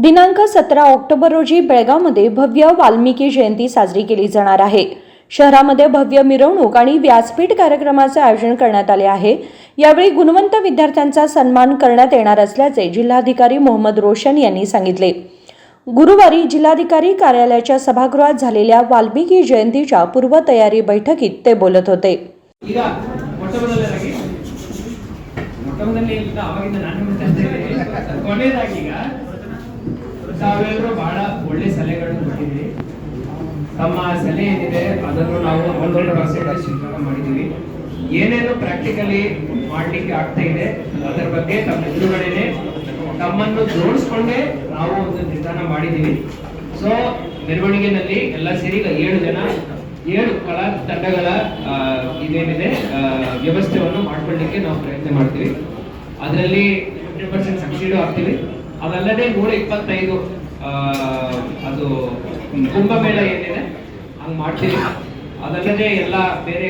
दिनांक सतरा ऑक्टोबर रोजी बेळगावमध्ये भव्य वाल्मिकी जयंती साजरी केली जाणार आहे शहरामध्ये भव्य मिरवणूक आणि व्यासपीठ कार्यक्रमाचे आयोजन करण्यात आले आहे यावेळी गुणवंत विद्यार्थ्यांचा सन्मान करण्यात येणार असल्याचे जिल्हाधिकारी मोहम्मद रोशन यांनी सांगितले गुरुवारी जिल्हाधिकारी कार्यालयाच्या सभागृहात झालेल्या वाल्मिकी जयंतीच्या पूर्वतयारी बैठकीत ते बोलत होते ತಾವೆಲ್ಲರೂ ಬಹಳ ಒಳ್ಳೆ ಸಲಹೆಗಳನ್ನು ಕೊಟ್ಟಿದ್ದೀರಿ. ತಮ್ಮ ಸಲಹೆ ಏನಿದೆ ಅದನ್ನು ನಾವು ಒಂದೊಂದು ಪರ್ಸೆಂಟ್ ಸ್ವೀಕಾರ ಮಾಡಿದ್ದೀವಿ. ಏನೇನು ಪ್ರಾಕ್ಟಿಕಲಿ ಮಾಡಲಿಕ್ಕೆ ಆಗ್ತಾ ಇದೆ, ಅದರ ಬಗ್ಗೆ ತಮ್ಮ ಎದುರುಗಡೆನೆ ತಮ್ಮನ್ನು ಜೋಡಿಸ್ಕೊಂಡೇ ನಾವು ಒಂದು ನಿರ್ಧಾರ ಮಾಡಿದ್ದೀವಿ. ಸೊ ಮೆರವಣಿಗೆನಲ್ಲಿ ಎಲ್ಲ ಸೇರಿ ಏಳು ಜನ, ಏಳು ಕಲಾ ತಂಡಗಳ ಇದೇನಿದೆ ವ್ಯವಸ್ಥೆಯನ್ನು ಮಾಡ್ಕೊಳ್ಳಿಕ್ಕೆ ನಾವು ಪ್ರಯತ್ನ ಮಾಡ್ತೀವಿ. ಅದರಲ್ಲಿ ಫಿಫ್ಟಿ ಪರ್ಸೆಂಟ್ ಸಕ್ಸೀಡು ಆಗ್ತೀವಿ. ಅದಲ್ಲದೆ ನೂರ ಇಪ್ಪತ್ತೈದು ಅದು ಕುಂಭಮೇಳ ಏನಿದೆ ಹಂಗೆ ಮಾಡ್ತೀವಿ. ಅದಲ್ಲದೆ ಎಲ್ಲ ಬೇರೆ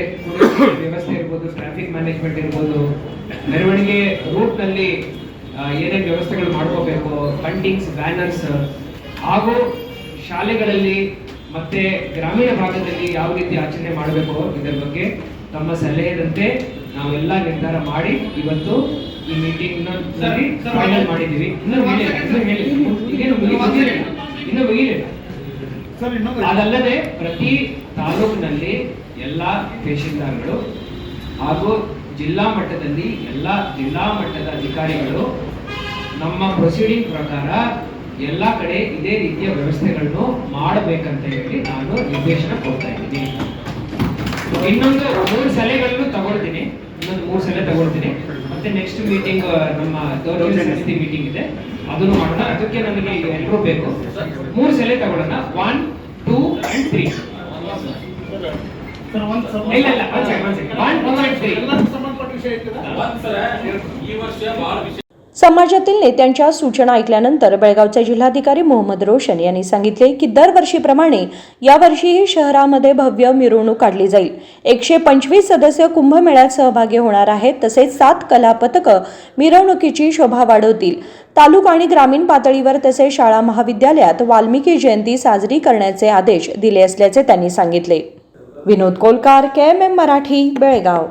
ವ್ಯವಸ್ಥೆ ಇರ್ಬೋದು ಟ್ರಾಫಿಕ್ ಮ್ಯಾನೇಜ್ಮೆಂಟ್ ಇರ್ಬೋದು ಮೆರವಣಿಗೆ ರೂಟ್ನಲ್ಲಿ ಏನೇನು ವ್ಯವಸ್ಥೆಗಳು ಮಾಡ್ಕೋಬೇಕು ಕಂಟಿಂಗ್ಸ್ ಬ್ಯಾನರ್ಸ್ ಹಾಗೂ ಶಾಲೆಗಳಲ್ಲಿ ಮತ್ತೆ ಗ್ರಾಮೀಣ ಭಾಗದಲ್ಲಿ ಯಾವ ರೀತಿ ಆಚರಣೆ ಮಾಡಬೇಕು ಇದರ ಬಗ್ಗೆ ತಮ್ಮ ಸಲಹೆದಂತೆ ನಾವೆಲ್ಲ ನಿರ್ಧಾರ ಮಾಡಿ ಇವತ್ತು ಈ ಮೀಟಿಂಗ್ ಮಾಡಿದ್ದೀವಿ. ಇನ್ನೂ ಹೇಳಿ ಇನ್ನೂ ಹೇಳಿ ಈಗೇನು ಮುಗಿಲಿಲ್ಲ ಇನ್ನೊಂದು ಅದಲ್ಲದೆ ಪ್ರತಿ ತಾಲೂಕಿನಲ್ಲಿ ಎಲ್ಲ ತಹಶೀಲ್ದಾರ್ಗಳು ಹಾಗೂ ಜಿಲ್ಲಾ ಮಟ್ಟದಲ್ಲಿ ಎಲ್ಲ ಜಿಲ್ಲಾ ಮಟ್ಟದ ಅಧಿಕಾರಿಗಳು ನಮ್ಮ ಪ್ರೊಸೀಡಿಂಗ್ ಪ್ರಕಾರ ಎಲ್ಲ ಕಡೆ ಇದೇ ರೀತಿಯ ವ್ಯವಸ್ಥೆಗಳನ್ನು ಮಾಡಬೇಕಂತ ಹೇಳಿ ನಾನು ನಿರ್ದೇಶನ ಕೊಡ್ತಾ ಇದ್ದೀನಿ. ಇನ್ನೊಂದು ಮೂರು ಸಲಹೆಗಳನ್ನು ತಗೊಳ್ತೀನಿ. ಇನ್ನೊಂದು ಮೂರು ಸಲಹೆ ತಗೊಳ್ತೀನಿ. ಮತ್ತೆ ನೆಕ್ಸ್ಟ್ ಮೀಟಿಂಗ್ ನಮ್ಮ ದೌರ್ಜನ್ಯ ಸಮಿತಿ ಮೀಟಿಂಗ್ ಇದೆ. ಅದನ್ನು ಮಾಡೋಣ. ಅದಕ್ಕೆ ನಮಗೆ ಎಲ್ರು ಎಲ್ಲರೂ ಬೇಕು. ಮೂರು ಸೆಲೆ ತಗೊಳ್ಳೋಣ. One two and three sir ಒಂದು ಇಲ್ಲ ಇಲ್ಲ ಒಂದ್ ಸೆಕೆಂಡ್ ಒನ್ ತ್ರೀ ಸಂಬಂಧಪಟ್ಟ ವಿಷಯ ಈ ವರ್ಷ ಬಹಳ ವಿಶೇಷ समाजातील नेत्यांच्या सूचना ऐकल्यानंतर बेळगावचे जिल्हाधिकारी मोहम्मद रोशन यांनी सांगितले की दरवर्षीप्रमाणे यावर्षीही शहरामध्ये भव्य मिरवणूक काढली जाईल. एकशे पंचवीस सदस्य कुंभमेळ्यात सहभागी होणार आहेत तसेच सात कला पथकं मिरवणुकीची शोभा वाढवतील. तालुका आणि ग्रामीण पातळीवर तसेच शाळा महाविद्यालयात वाल्मिकी जयंती साजरी करण्याचे आदेश दिले असल्याचे त्यांनी सांगितले. विनोद कोलकार के एम एम मराठी बेळगाव.